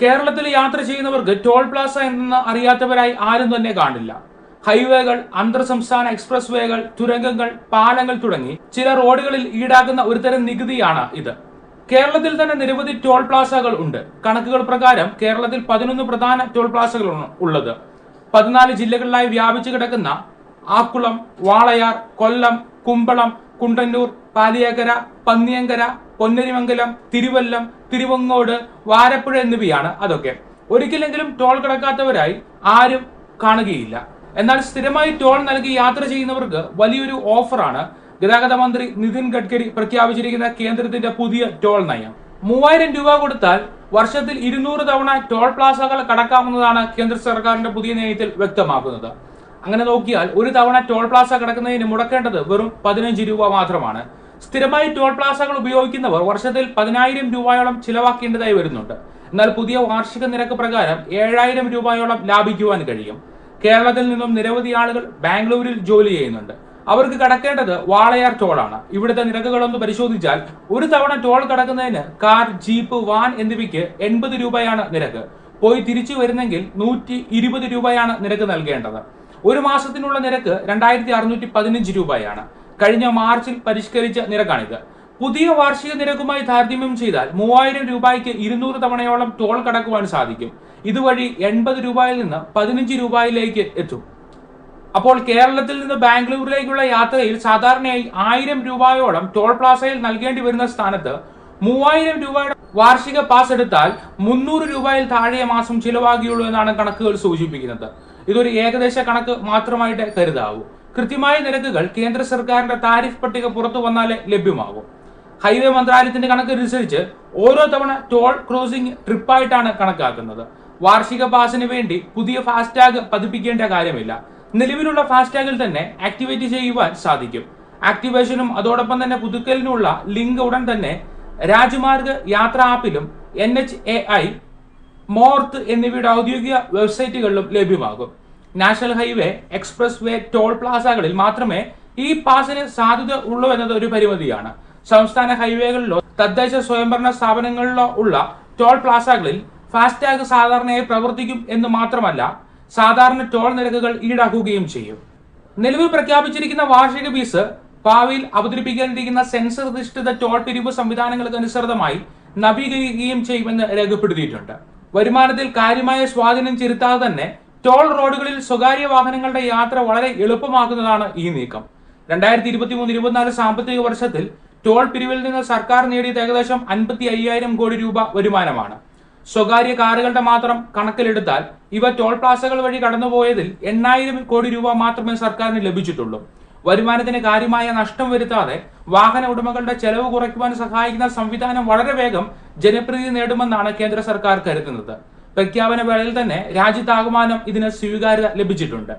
കേരളത്തിൽ യാത്ര ചെയ്യുന്നവർക്ക് ടോൾ പ്ലാസ എന്ന് അറിയാത്തവരായി ആരും തന്നെ കാണില്ല. ഹൈവേകൾ അന്തർ സംസ്ഥാന എക്സ്പ്രസ് വേകൾ തുരങ്കങ്ങൾ പാലങ്ങൾ തുടങ്ങി ചില റോഡുകളിൽ ഈടാക്കുന്ന ഒരുതരം നികുതിയാണ് ഇത്. കേരളത്തിൽ തന്നെ നിരവധി ടോൾ പ്ലാസകൾ ഉണ്ട്. കണക്കുകൾ പ്രകാരം കേരളത്തിൽ പതിനൊന്ന് പ്രധാന ടോൾ പ്ലാസകളാണ് ഉള്ളത്. പതിനാല് ജില്ലകളിലായി വ്യാപിച്ചു കിടക്കുന്ന ആക്കുളം വാളയാർ കൊല്ലം കുമ്പളം കുണ്ടന്നൂർ പാലിയേക്കര പന്നിയങ്കര പൊന്നരിമംഗലം തിരുവല്ലം തിരുവങ്ങോട് വാരപ്പുഴ എന്നിവയാണ് അതൊക്കെ. ഒരിക്കലെങ്കിലും ടോൾ കടക്കാത്തവരായി ആരും കാണുകയില്ല. എന്നാൽ സ്ഥിരമായി ടോൾ നൽകി യാത്ര ചെയ്യുന്നവർക്ക് വലിയൊരു ഓഫറാണ് ഗതാഗത മന്ത്രി നിതിൻ ഗഡ്കരി പ്രഖ്യാപിച്ചിരിക്കുന്ന കേന്ദ്രത്തിന്റെ പുതിയ ടോൾ നയം. മൂവായിരം രൂപ കൊടുത്താൽ വർഷത്തിൽ ഇരുന്നൂറ് തവണ ടോൾ പ്ലാസകൾ കടക്കാമെന്നതാണ് കേന്ദ്ര സർക്കാരിന്റെ പുതിയ നയത്തിൽ വ്യക്തമാക്കുന്നത് അങ്ങനെ നോക്കിയാൽ ഒരു തവണ ടോൾ പ്ലാസ കടക്കുന്നതിന് മുടക്കേണ്ടത് വെറും പതിനഞ്ച് രൂപ മാത്രമാണ്. സ്ഥിരമായി ടോൾ പ്ലാസകൾ ഉപയോഗിക്കുന്നവർ വർഷത്തിൽ പതിനായിരം രൂപയോളം ചിലവാക്കേണ്ടതായി വരുന്നുണ്ട്. എന്നാൽ പുതിയ വാർഷിക നിരക്ക് പ്രകാരം ഏഴായിരം രൂപയോളം ലാഭിക്കുവാൻ കഴിയും. കേരളത്തിൽ നിന്നും നിരവധി ആളുകൾ ബാംഗ്ലൂരിൽ ജോലി ചെയ്യുന്നുണ്ട്. അവർക്ക് കടക്കേണ്ടത് വാളയാർ ടോളാണ്. ഇവിടുത്തെ നിരക്കുകളൊന്ന് പരിശോധിച്ചാൽ ഒരു തവണ ടോൾ കടക്കുന്നതിന് കാർ ജീപ്പ് വാൻ എന്നിവയ്ക്ക് എൺപത് രൂപയാണ് നിരക്ക്. പോയി തിരിച്ചു വരുന്നെങ്കിൽ നൂറ്റി ഇരുപത് രൂപയാണ് നിരക്ക് നൽകേണ്ടത്. ഒരു മാസത്തിനുള്ള നിരക്ക് രണ്ടായിരത്തി അറുന്നൂറ്റി പതിനഞ്ച് രൂപയാണ്. കഴിഞ്ഞ മാർച്ചിൽ പരിഷ്കരിച്ച നിരക്കാണിത്. പുതിയ വാർഷിക നിരക്കുമായി താരതമ്യം ചെയ്താൽ മൂവായിരം രൂപയ്ക്ക് ഇരുന്നൂറ് തവണയോളം ടോൾ കടക്കുവാൻ സാധിക്കും. ഇതുവഴി എൺപത് രൂപയിൽ നിന്ന് പതിനഞ്ച് രൂപയിലേക്ക് എത്തും. അപ്പോൾ കേരളത്തിൽ നിന്ന് ബാംഗ്ലൂരിലേക്കുള്ള യാത്രയിൽ സാധാരണയായി ആയിരം രൂപയോളം ടോൾ പ്ലാസയിൽ നൽകേണ്ടി വരുന്ന സ്ഥാനത്ത് മൂവായിരം രൂപയുടെ വാർഷിക പാസ് എടുത്താൽ മുന്നൂറ് രൂപയിൽ താഴെ മാസം ചിലവാകിയുള്ളൂ എന്നാണ് കണക്കുകൾ സൂചിപ്പിക്കുന്നത്. ഇതൊരു ഏകദേശ കണക്ക് മാത്രമായിട്ട് കരുതാവൂ. കൃത്യമായ നിരക്കുകൾ കേന്ദ്ര സർക്കാരിന്റെ താരിഫ് പട്ടിക പുറത്തു വന്നാലേ ലഭ്യമാകും. ഹൈവേ മന്ത്രാലയത്തിന്റെ കണക്കനുസരിച്ച് ഓരോ തവണ ടോൾ ക്രോസിംഗ് ട്രിപ്പായിട്ടാണ് കണക്കാക്കുന്നത്. വാർഷിക പാസിന് വേണ്ടി പുതിയ ഫാസ്ടാഗ് പതിപ്പിക്കേണ്ട കാര്യമില്ല. നിലവിലുള്ള ഫാസ്ടാഗിൽ തന്നെ ആക്ടിവേറ്റ് ചെയ്യുവാൻ സാധിക്കും. ആക്ടിവേഷനും അതോടൊപ്പം തന്നെ പുതുക്കലിനുള്ള ലിങ്ക് ഉടൻ തന്നെ Rajmarg Yatra ആപ്പിലും N H A I MoRTH എന്നിവയുടെ ഔദ്യോഗിക വെബ്സൈറ്റുകളിലും ലഭ്യമാകും. National highway expressway toll പ്ലാസകളിൽ മാത്രമേ ഈ പാസിന് സാധ്യത ഉള്ളൂ എന്നത് ഒരു പരിമിതിയാണ്. സംസ്ഥാന ഹൈവേകളിലോ തദ്ദേശ സ്വയംഭരണ സ്ഥാപനങ്ങളിലോ ഉള്ള ടോൾ പ്ലാസകളിൽ ഫാസ്ടാഗ് സാധാരണയായി പ്രവർത്തിക്കും എന്ന് മാത്രമല്ല സാധാരണ ടോൾ നിരക്കുകൾ ഈടാക്കുകയും ചെയ്യും. നിലവിൽ പ്രഖ്യാപിച്ചിരിക്കുന്ന വാർഷിക ഫീസ് ഭാവിയിൽ അവതരിപ്പിക്കാനിരിക്കുന്ന സെൻസർ അധിഷ്ഠിത ടോൾ പിരിവ് സംവിധാനങ്ങൾക്ക് അനുസൃതമായി നവീകരിക്കുകയും ചെയ്യുമെന്ന് രേഖപ്പെടുത്തിയിട്ടുണ്ട്. വരുമാനത്തിൽ കാര്യമായ സ്വാധീനം ചെലുത്താതെ തന്നെ ടോൾ റോഡുകളിൽ സ്വകാര്യ വാഹനങ്ങളുടെ യാത്ര വളരെ എളുപ്പമാക്കുന്നതാണ് ഈ നീക്കം. രണ്ടായിരത്തി ഇരുപത്തി മൂന്ന് ഇരുപത്തിനാല് സാമ്പത്തിക വർഷത്തിൽ ടോൾ പിരിവിൽ നിന്ന് സർക്കാർ നേടിയത് ഏകദേശം അൻപത്തി അയ്യായിരം കോടി രൂപ വരുമാനമാണ്. സ്വകാര്യ കാറുകളുടെ മാത്രം കണക്കിലെടുത്താൽ ഇവ ടോൾ പ്ലാസകൾ വഴി കടന്നുപോയതിൽ എണ്ണായിരം കോടി രൂപ മാത്രമേ സർക്കാരിന് ലഭിച്ചിട്ടുള്ളൂ. വരുമാനത്തിന് കാര്യമായ നഷ്ടം വരുത്താതെ വാഹന ഉടമകളുടെ ചെലവ് കുറയ്ക്കുവാൻ സഹായിക്കുന്ന സംവിധാനം വളരെ വേഗം ജനപ്രീതി നേടുമെന്നാണ് കേന്ദ്ര സർക്കാർ കരുതുന്നത്. പ്രഖ്യാപന വേളയിൽ തന്നെ രാജ്യത്താകമാനം ഇതിന് സ്വീകാര്യത ലഭിച്ചിട്ടുണ്ട്.